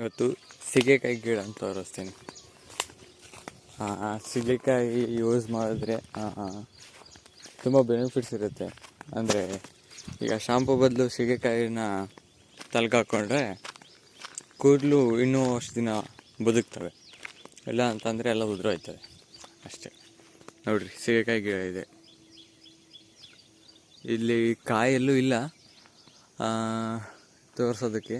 ಇವತ್ತು ಸೀಗೆಕಾಯಿ ಗಿಡ ಅಂತ ತೋರಿಸ್ತೀನಿ. ಸೀಗೆಕಾಯಿ ಯೂಸ್ ಮಾಡಿದ್ರೆ ತುಂಬ ಬೆನಿಫಿಟ್ಸ್ ಇರುತ್ತೆ. ಅಂದರೆ ಈಗ ಶಾಂಪು ಬದಲು ಸೀಗೆಕಾಯಿನ ತಲೆಗೆ ಹಾಕ್ಕೊಂಡ್ರೆ ಕೂದಲು ಇನ್ನೂ ಅಷ್ಟು ದಿನ ಬದುಕ್ತವೆ. ಇಲ್ಲ ಅಂತಂದರೆ ಎಲ್ಲ ಉದುರೋಯ್ತವೆ. ಅಷ್ಟೇ. ನೋಡ್ರಿ, ಸೀಗೆಕಾಯಿ ಗಿಡ ಇದೆ. ಇಲ್ಲಿ ಕಾಯಲ್ಲೂ ಇಲ್ಲ. ತೋರ್ಸೋದಕ್ಕೆ.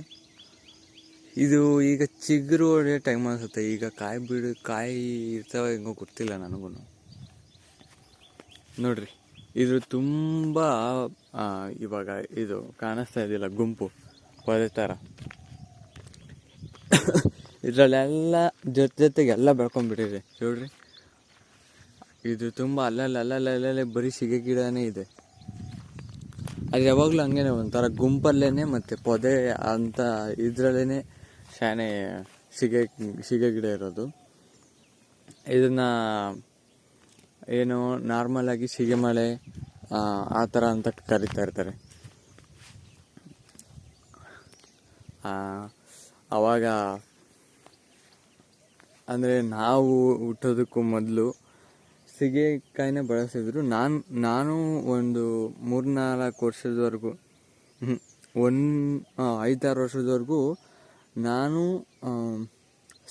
ಇದು ಈಗ ಚಿಗುರು ಹೊಡೆಯೋ ಟೈಮ್ ಅನಿಸುತ್ತೆ. ಈಗ ಕಾಯಿ ಬಿಡು ಕಾಯಿ ಇರ್ತಾವ ಹೆಂಗೋ ಗೊತ್ತಿಲ್ಲ ನನಗೂ ನೋಡ್ರಿ, ಇದು ತುಂಬ ಇವಾಗ ಇದು ಕಾಣಿಸ್ತಾ ಇದೆಯಲ್ಲ ಗುಂಪು ಪೊದೆ ಥರ ಇದರಲ್ಲೆಲ್ಲ ಜೊತೆ ಜೊತೆಗೆ ಎಲ್ಲ ಬೆಳ್ಕೊಂಡ್ಬಿಟ್ಟಿದೆ. ನೋಡ್ರಿ, ಇದು ತುಂಬ ಅಲ್ಲಲ್ಲಿ ಅಲ್ಲಲ್ಲಿ ಅಲ್ಲಲ್ಲೇ ಬರೀ ಸಿಗೆ ಗಿಡನೇ ಇದೆ. ಅದು ಯಾವಾಗಲೂ ಹಂಗೇನೆ ಒಂಥರ ಗುಂಪಲ್ಲೇ ಮತ್ತು ಪೊದೆ ಅಂತ ಇದರಲ್ಲೇ ಶಾನೆ ಸಿಗೆ ಸಿಗೆ ಗಿಡ ಇರೋದು. ಇದನ್ನು ಏನು ನಾರ್ಮಲ್ ಆಗಿ ಸಿಗೆ ಮಳೆ ಆ, ಥರ ಅಂತ ಕರಿತಾ ಇರ್ತಾರೆ. ಆವಾಗ ಅಂದರೆ ನಾವು ಹುಟ್ಟೋದಕ್ಕೂ ಮೊದಲು ಸೀಗೆಕಾಯಿನೇ ಬಳಸಿದ್ರು ನಾನು ನಾನು ಒಂದು ಮೂರ್ನಾಲ್ಕು ವರ್ಷದವರೆಗೂ ಒಂದು ಐದಾರು ವರ್ಷದವರೆಗೂ ನಾನು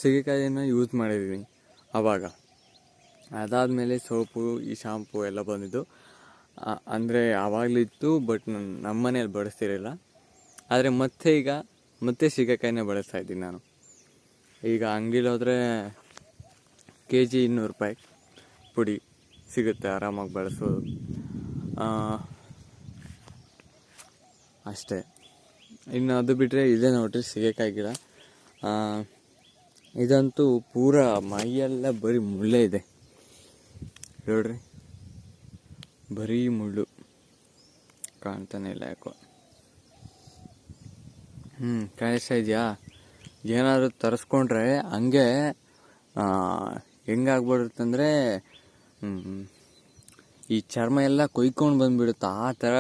ಸೀಗೆಕಾಯಿಯನ್ನು ಯೂಸ್ ಮಾಡಿದ್ದೀನಿ ಆವಾಗ ಅದಾದಮೇಲೆ ಸೋಪು, ಈ ಶಾಂಪು ಎಲ್ಲ ಬಂದಿದ್ದು. ಅಂದರೆ ಆವಾಗಲಿತ್ತು ಬಟ್ ನನ್ನ ನಮ್ಮ ಮನೇಲಿ ಬಳಸ್ತಿರಲಿಲ್ಲ. ಆದರೆ ಮತ್ತೆ ಈಗ, ಮತ್ತೆ ಸೀಗೆಕಾಯಿನೇ ಬಳಸ್ತಾ ಇದ್ದೀನಿ ನಾನು. ಈಗ ಅಂಗಡಿಲಿ ಹೋದರೆ ಕೆ ಜಿ ಇನ್ನೂರು ರೂಪಾಯಿ ಪುಡಿ ಸಿಗುತ್ತೆ ಆರಾಮಾಗಿ ಬಳಸೋದು. ಅಷ್ಟೇ. ಇನ್ನು ಅದು ಬಿಟ್ಟರೆ ಇದೇ ನೋಡ್ರಿ ಸೀಗೆಕಾಯಿ ಗಿಡ. ಇದಂತೂ ಪೂರ ಮೈಯೆಲ್ಲ ಬರೀ ಮುಳ್ಳೇ ಇದೆ. ನೋಡ್ರಿ ಬರೀ ಮುಳ್ಳು. ಕಾಣ್ತಾನೆ ಇಲ್ಲ ಯಾಕೋ. ಹ್ಞೂ ಕಾಣಿಸ್ತಾ ಇದೆಯಾ? ಏನಾದರೂ ತರಿಸ್ಕೊಂಡ್ರೆ ಹಂಗೆ ಹೆಂಗಾಗ್ಬಿಡುತ್ತಂದ್ರೆ ಈ ಚರ್ಮ ಎಲ್ಲ ಕೊಯ್ಕೊಂಡು ಬಂದ್ಬಿಡುತ್ತೆ. ಆ ಥರ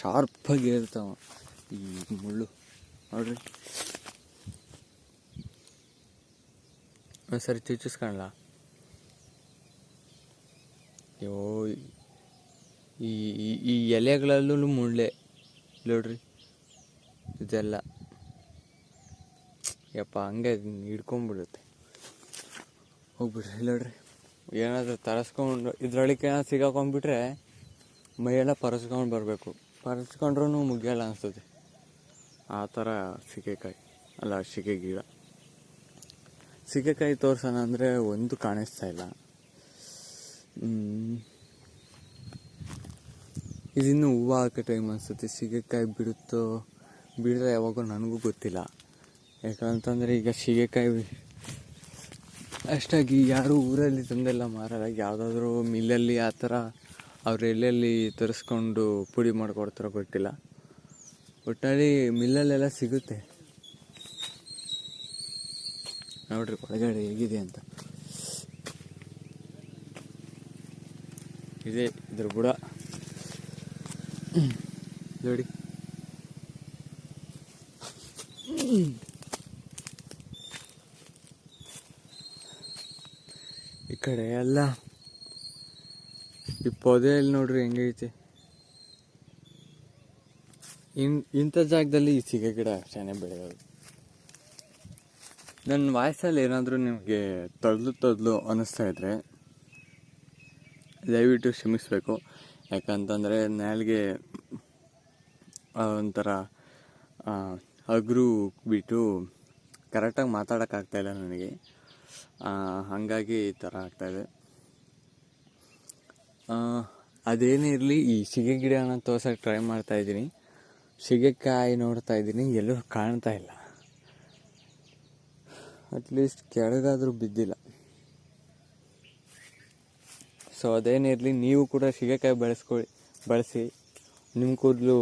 ಶಾರ್ಪಾಗಿ ಇರ್ತಾವ ಈ ಮುಳ್ಳು. ನೋಡ್ರಿ. ಒಂದ್ಸರಿ ಚುಚ್ಚಿಸ್ಕೊಳ್ಳ ಅಯ್ಯೋ ಈ, ಈ- ಎಲೆಗಳಲ್ಲೂ ಮುಳ್ಳೆ. ನೋಡ್ರಿ. ಇದೆಲ್ಲ. ಯಪ್ಪ, ಹಂಗೆ ಹಿಡ್ಕೊಂಬಿಡುತ್ತೆ. ಹೋಗ್ಬಿಡ್ರಿ, ನೋಡ್ರಿ. ಏನಾದರೂ ತರಿಸ್ಕೊಂಡು, ಇದ್ರೊಳಗೆ ಸಿಗಾಕೊಂಡ್ಬಿಟ್ರೆ ಮೈಯೆಲ್ಲ ಪರಸ್ಕೊಂಡು ಬರಬೇಕು. ಪರಸ್ಕೊಂಡ್ರೂ ಮುಗಿಯಲ್ಲ ಅನಿಸ್ತದೆ. ಆ ಥರ ಸೀಗೆಕಾಯಿ, ಅಲ್ಲ ಸೀಗೆ ಗಿಡ. ಸೀಗೆಕಾಯಿ ತೋರ್ಸೋಣ ಅಂದರೆ ಒಂದು ಕಾಣಿಸ್ತಾ ಇಲ್ಲ. ಇದಿನ್ನೂ ಹೂವು ಹಾಕೋ ಟೈಮ್ ಅನಿಸುತ್ತೆ. ಸೀಗೆಕಾಯಿ ಬಿಡುತ್ತೋ, ಬಿಡಿದ್ರೆ ಯಾವಾಗೋ ನನಗೂ ಗೊತ್ತಿಲ್ಲ. ಯಾಕಂತಂದರೆ ಈಗ ಸೀಗೆಕಾಯಿ ಅಷ್ಟಾಗಿ ಯಾರೂ ಊರಲ್ಲಿ ತಂದೆಲ್ಲ ಮಾರಲ್ಲ. ಯಾವುದಾದ್ರೂ ಮಿಲ್ಲಲ್ಲಿ ಆ ಥರ ಅವ್ರು ಎಲ್ಲೆಲ್ಲಿ ತರಿಸ್ಕೊಂಡು ಪುಡಿ ಮಾಡಿಕೊಡ್ತಾರೋ ಗೊತ್ತಿಲ್ಲ. ಒಟ್ಟಿನಲ್ಲಿ ಮಿಲ್ಲಲ್ಲೆಲ್ಲ ಸಿಗುತ್ತೆ. ನೋಡ್ರಿ ಒಳಗಡೆ ಹೇಗಿದೆ ಅಂತ. ಇದೆ ಇದ್ರ ಬುಡ. ನೋಡಿ. ಈ ಕಡೆ ಎಲ್ಲ. ಈ ಪೊದೆಯಲ್ಲಿ ನೋಡ್ರಿ ಹೆಂಗೈತೆ. ಇನ್ ಇಂಥ ಜಾಗದಲ್ಲಿ ಈ ಸೀಗೆ ಗಿಡ ಅಷ್ಟೇ ಬೆಳೆಯೋದು. ನನ್ನ ವಾಯ್ಸಲ್ಲಿ ಏನಾದರೂ ನಿಮಗೆ ತೊದಲು ತೊದಲು ಅನ್ನಿಸ್ತಾ ಇದ್ದರೆ ದಯವಿಟ್ಟು ಕ್ಷಮಿಸಬೇಕು. ಯಾಕಂತಂದರೆ ನಾಲ್ಗೆ ಒಂಥರ ಅಗ್ರು ಬಿಟ್ಟು ಕರೆಕ್ಟಾಗಿ ಮಾತಾಡೋಕ್ಕಾಗ್ತಾಯಿಲ್ಲ ನನಗೆ. ಹಾಗಾಗಿ ಈ ಥರ ಆಗ್ತಾಯಿದೆ ಅದೇನೇ ಇರಲಿ ಈ ಸಿಗೆ ಗಿಡನ ತೋರ್ಸೋಕೆ ಟ್ರೈ ಮಾಡ್ತಾ ಇದ್ದೀನಿ. ಸಿಗೆಕಾಯಿ ನೋಡ್ತಾ ಇದ್ದೀನಿ, ಎಲ್ಲೂ ಕಾಣ್ತಾ ಇಲ್ಲ. ಅಟ್ಲೀಸ್ಟ್ ಕೆಳಗಾದರೂ ಬಿದ್ದಿಲ್ಲ. ಸೊ ಅದೇನಿರಲಿ ನೀವು ಕೂಡ ಸೀಗೆಕಾಯಿ ಬೆಳೆಸ್ಕೊಳ್ಳಿ ಬಳಸಿ ನಿಮ್ಮ ಕೂದಲು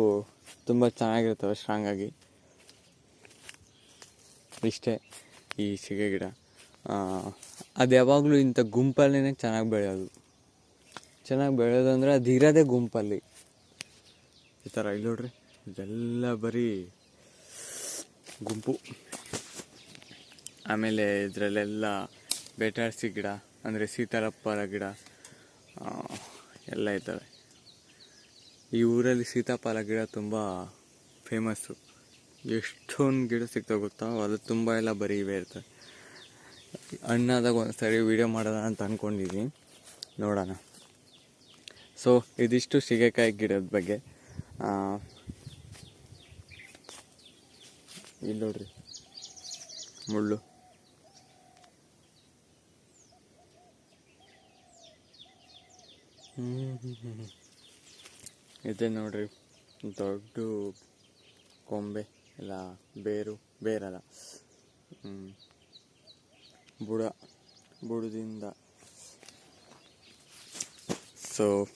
ತುಂಬ ಚೆನ್ನಾಗಿರ್ತವೆ ಸ್ಟ್ರಾಂಗಾಗಿ ಇಷ್ಟೇ ಈ ಸೀಗೆ ಗಿಡ. ಅದು ಯಾವಾಗಲೂ ಇಂಥ ಗುಂಪಲ್ಲೇ ಚೆನ್ನಾಗಿ ಬೆಳೆಯೋದು. ಚೆನ್ನಾಗಿ ಬೆಳೆಯೋದಂದ್ರೆ ಅದು ಇರೋದೇ ಗುಂಪಲ್ಲಿ. ಈ ಥರ ಇಲ್ಲಿ ನೋಡ್ರಿ. ಇದೆಲ್ಲ ಬರೀ ಗುಂಪು. ಆಮೇಲೆ ಇದರಲ್ಲೆಲ್ಲ ಬೇಟಾರ್ಸಿ ಗಿಡ, ಅಂದರೆ ಸೀತಾಳಪ್ಪರ ಗಿಡ ಎಲ್ಲ ಇದ್ದಾವೆ. ಈ ಊರಲ್ಲಿ ಸೀತಾಫಲ ಗಿಡ ತುಂಬ ಫೇಮಸ್ಸು ಎಷ್ಟೊಂದು ಗಿಡ ಸಿಗ್ತಾ ಗೊತ್ತಾ? ಅದು ತುಂಬ ಎಲ್ಲ ಬರೀ ಇರ್ತದೆ ಇರ್ತವೆ ಹಣ್ಣಾದಾಗ ಒಂದು ಸರಿ ವೀಡಿಯೋ ಮಾಡೋಣ ಅಂತ ಅಂದ್ಕೊಂಡಿದ್ದೀನಿ ನೋಡೋಣ. ಸೊ ಇದಿಷ್ಟು ಸೀಗೆಕಾಯಿ ಗಿಡದ ಬಗ್ಗೆ ಆ, ಇಲ್ಲಿ ನೋಡ್ರಿ. ಮುಳ್ಳು. ಇದೆ ನೋಡ್ರಿ. ದೊಡ್ಡ ಕೊಂಬೆ, ಇಲ್ಲ ಬೇರು, ಬೇರಲ್ಲ. ಬುಡ, ಬುಡದಿಂದ. ಸೊ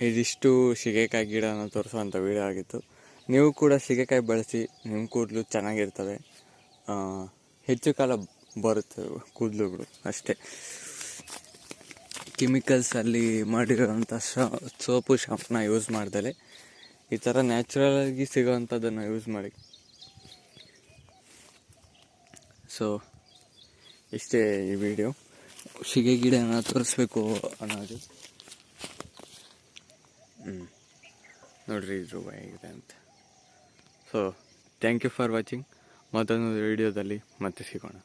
ಇದಿಷ್ಟು ಸಿಗೇಕಾಯಿ ಗಿಡನ ತೋರಿಸುವಂಥ ವೀಡಿಯೋ ಆಗಿತ್ತು. ನೀವು ಕೂಡ ಸೀಗೆಕಾಯಿ ಬಳಸಿ, ನಿಮ್ಮ ಕೂದಲು ಚೆನ್ನಾಗಿರ್ತವೆ ಹೆಚ್ಚು ಕಾಲ ಬರುತ್ತೆ ಕೂದಲುಗಳು ಅಷ್ಟೇ. ಕೆಮಿಕಲ್ಸಲ್ಲಿ ಮಾಡಿರೋಂಥ ಸೋಪು ಶಾಂಪ್ನ ಯೂಸ್ ಮಾಡ್ದಲೆ, ಈ ಥರ ನ್ಯಾಚುರಲಾಗಿ ಸಿಗೋವಂಥದ್ದನ್ನು ಯೂಸ್ ಮಾಡಿ. ಸೊ ಇಷ್ಟೇ ಈ ವಿಡಿಯೋ ಸಿಗೆ ಗಿಡನ ತೋರಿಸ್ಬೇಕು ಅನ್ನೋದು. ಹ್ಞೂ ನೋಡ್ರಿ ಇದು ಹೇಗಿದೆ ಅಂತ. So thank you for watching ಮತ್ತೊಂದು ವಿಡಿಯೋದಲ್ಲಿ ಮತ್ತೆ ಸಿಗೋಣ.